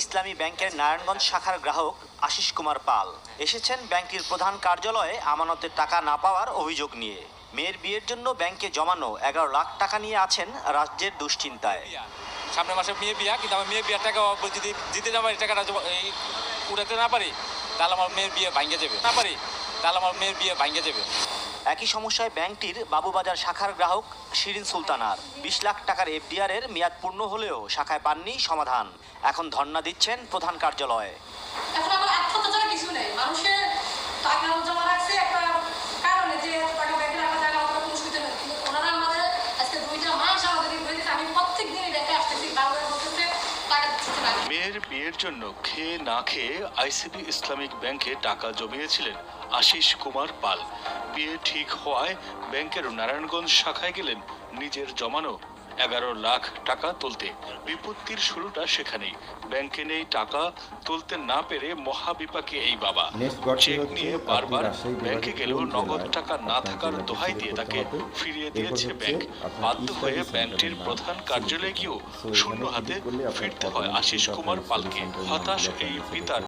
ইসলামী ব্যাংকের নারায়ণগঞ্জ শাখার গ্রাহক আশিস কুমার পাল। এসেছেন ব্যাংকটির প্রধান কার্যালয়ে আমানতের টাকা না পাওয়ার অভিযোগ নিয়ে। মেয়ের বিয়ের জন্য ব্যাংকে জমানো এগারো লাখ টাকা নিয়ে আছেন রাজ্যের দুশ্চিন্তায়। সামনের মাসে মেয়ে বিয়া, কিন্তু আমার মেয়ের বিয়ার টাকা যদি দিতে না পারি, টাকাটা উঠাতে না পারি, তাহলে আমার মেয়ের বিয়ে ভাঙ্গে যাবে। না পারি, তাহলে আমার মেয়ের বিয়ে ভাঙ্গে যাবে। একই সমস্যায় ব্যাংকটির বাবুবাজার শাখার গ্রাহক শিরিন সুলতানার। বিশ লাখ টাকার এফডিআর এর মেয়াদ পূর্ণ হলেও শাখায় পাননি সমাধান। এখন ধর্ণা দিচ্ছেন প্রধান কার্যালয়ে। মেয়ের বিয়ের জন্য খেয়ে না খেয়ে আইসিবি ইসলামিক ব্যাংকে টাকা জমিয়েছিলেন আশিস কুমার পাল। বিয়ে ঠিক হওয়ায় ব্যাংকের নারায়ণগঞ্জ শাখায় গেলেন নিজের জমানো এগারো লাখ টাকা তুলতে। বিপত্তির শুরুটা সেখানেই। ব্যাংকে নেই টাকা তুলতে না পেরে মহাবিপাকে এই বাবা। চেক নিয়ে বারবার ব্যাংকে গেলেও নগদ টাকা না থাকার দোহাই দিয়ে তাকে ফিরিয়ে দিয়েছে ব্যাংক। বাধ্য হয়ে ব্যাংকটির প্রধান কার্যালয়ে গিয়েও শূন্য হাতে ফিরতে হয় আশিস কুমার পালকে। হতাশ এই পিতার